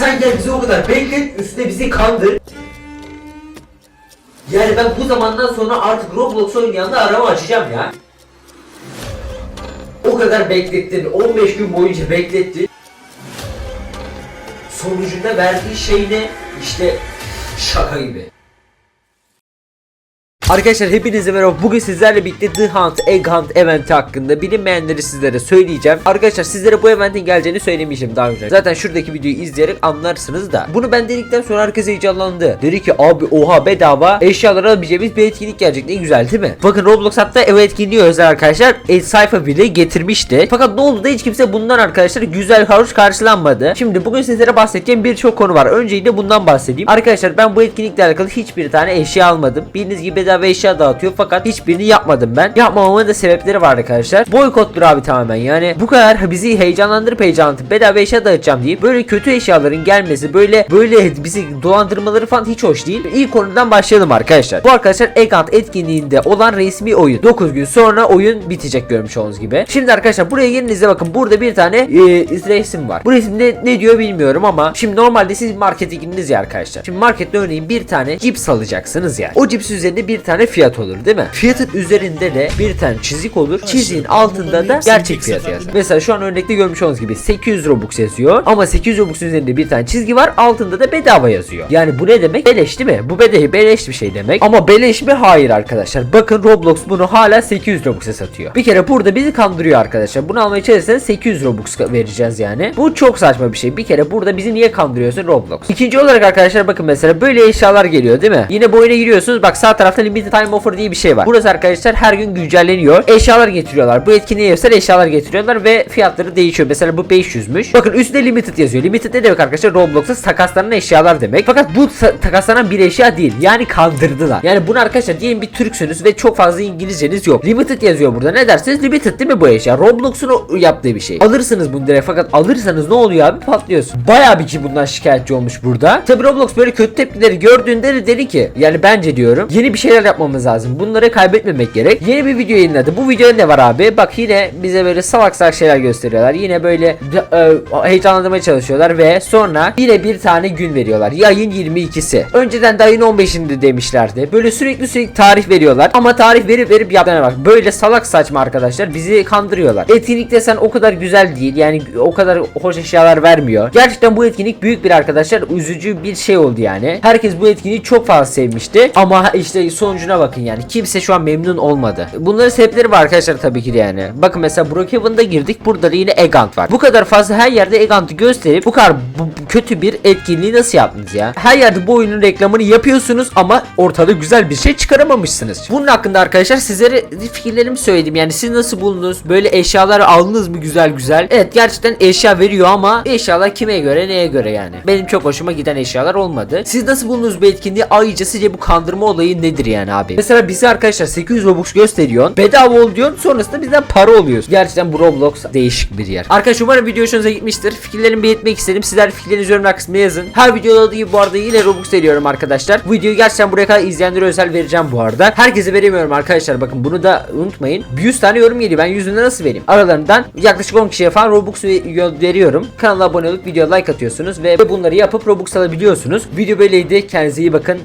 Sen gel bizi o kadar beklet üstüne bizi kandır. Yani ben bu zamandan sonra artık Roblox oynayanla arama açacağım ya. O kadar beklettin. 15 gün boyunca beklettin. Sonucunda verdiği şey ne? İşte şaka gibi. Arkadaşlar hepinize merhaba. Bugün sizlerle birlikte The Hunt, Egg Hunt eventi hakkında bilinmeyenleri sizlere söyleyeceğim. Arkadaşlar sizlere bu eventin geleceğini söylemişim daha önce. Zaten şuradaki videoyu izleyerek anlarsınız da. Bunu ben dedikten sonra herkes heyecanlandı. Dedi ki abi oha bedava eşyalar alabileceğimiz bir etkinlik gelecek. Ne güzel değil mi? Bakın Roblox hatta ev etkinliği özel arkadaşlar e, sayfa bile getirmişti. Fakat ne oldu da hiç kimse bundan arkadaşlar güzel havuç karşılanmadı. Şimdi bugün sizlere bahsedeceğim birçok konu var. Öncelikle bundan bahsedeyim. Arkadaşlar ben bu etkinlikle alakalı hiçbir tane eşya almadım. Bildiğiniz gibi bedava eşya dağıtıyor fakat hiçbirini yapmadım ben. Yapmamamın da sebepleri var arkadaşlar. Boykottur abi tamamen yani. Bu kadar bizi heyecanlandırıp heyecanlandırıp bedava eşya dağıtacağım deyip böyle kötü eşyaların gelmesi böyle böyle bizi dolandırmaları falan hiç hoş değil. İlk konudan başlayalım arkadaşlar. Bu arkadaşlar Egant etkinliğinde olan resmi oyun. 9 gün sonra oyun bitecek görmüş olduğunuz gibi. Şimdi arkadaşlar buraya gelinize bakın burada bir tane e, resim var. Bu resimde ne diyor bilmiyorum ama şimdi normalde siz markete gittiniz ya arkadaşlar. Şimdi markette örneğin bir tane cips alacaksınız ya. O cips üzerinde bir tane fiyat olur değil mi? Fiyatın üzerinde de bir tane çizik olur. Çiziğin altında da gerçek fiyat yazar. Mesela şu an örnekte görmüş olduğunuz gibi 800 Robux yazıyor ama 800 Robux üzerinde bir tane çizgi var altında da bedava yazıyor. Yani bu ne demek? Beleş değil mi? Bu beleş, beleş bir şey demek. Ama beleş mi? Hayır arkadaşlar. Bakın Roblox bunu hala 800 Robux'a satıyor. Bir kere burada bizi kandırıyor arkadaşlar. Bunu almaya çalışırsanız 800 Robux vereceğiz yani. Bu çok saçma bir şey. Bir kere burada bizi niye kandırıyorsun Roblox? İkinci olarak arkadaşlar bakın mesela böyle eşyalar geliyor değil mi? Yine bu oyuna giriyorsunuz. Bak sağ tarafta limited time offer diye bir şey var. Burası arkadaşlar her gün güncelleniyor. Eşyalar getiriyorlar. Bu etkinliğe özel eşyalar getiriyorlar ve fiyatları değişiyor. Mesela bu 500'müş. Bakın üstünde limited yazıyor. Limited ne demek arkadaşlar? Roblox'ta takaslanan eşyalar demek. Fakat bu ta- takaslanan bir eşya değil. Yani kandırdılar. Yani bunu arkadaşlar diyelim bir Türksünüz ve çok fazla İngilizceniz yok. Limited yazıyor burada. Ne dersiniz? Limited değil mi bu eşya? Roblox'un yaptığı bir şey. Alırsınız bunu direkt fakat alırsanız ne oluyor abi? Patlıyorsun. Bayağı bir ki bundan şikayetçi olmuş burada. Tabi Roblox böyle kötü tepkileri gördüğünde de dedi ki yani bence diyorum yeni bir şeyler yapmamız lazım. Bunları kaybetmemek gerek. Yeni bir video yayınladı. Bu videoda ne var abi? Bak yine bize böyle salak salak şeyler gösteriyorlar. Yine böyle e, heyecanlandırmaya çalışıyorlar ve sonra yine bir tane gün veriyorlar. Yayın 22'si. Önceden de ayın 15'inde demişlerdi. Böyle sürekli sürekli tarih veriyorlar. Ama tarih verip verip yaptığına bak. Böyle salak saçma arkadaşlar. Bizi kandırıyorlar. Etkinlik desen o kadar güzel değil. Yani o kadar hoş eşyalar vermiyor. Gerçekten bu etkinlik büyük bir arkadaşlar üzücü bir şey oldu yani. Herkes bu etkinliği çok fazla sevmişti. Ama işte sonucuna bakın yani. Kimse şu an memnun olmadı. Bunların sebepleri var arkadaşlar tabii ki de yani. Bakın mesela Brookhaven'da girdik. Burada da yine Egant var. Bu kadar fazla her yerde Egant'ı gösterip bu kadar bu- kötü bir etkinliği nasıl yaptınız ya? Her yerde bu oyunun reklamını yapıyorsunuz ama ortada güzel bir şey çıkaramamışsınız. Bunun hakkında arkadaşlar sizlere fikirlerimi söyledim. Yani siz nasıl buldunuz? Böyle eşyalar aldınız mı güzel güzel? Evet gerçekten eşya veriyor ama eşyalar kime göre neye göre yani? Benim çok hoşuma giden eşyalar olmadı. Siz nasıl buldunuz bu etkinliği? Ayrıca sizce bu kandırma olayı nedir yani abi? Mesela bize arkadaşlar 800 Robux gösteriyorsun. Bedava ol diyorsun. Sonrasında bizden para oluyorsun. Gerçekten bu Roblox değişik bir yer. Arkadaşlar umarım video hoşunuza gitmiştir. Fikirlerimi belirtmek istedim. Sizler fikirlerinizi yorumlar kısmına yazın. Her videoda olduğu gibi bu arada yine Robux veriyorum arkadaşlar. Bu videoyu gerçekten buraya kadar izleyenlere özel vereceğim bu arada. Herkese veremiyorum arkadaşlar. Bakın bunu da unutmayın. 100 tane yorum geliyor. Ben 100'üne nasıl vereyim? Aralarından yaklaşık 10 kişiye falan Robux ve- veriyorum. Kanala abone olup video like atıyorsunuz ve bunları yapıp Robux alabiliyorsunuz. Video böyleydi. Kendinize iyi bakın.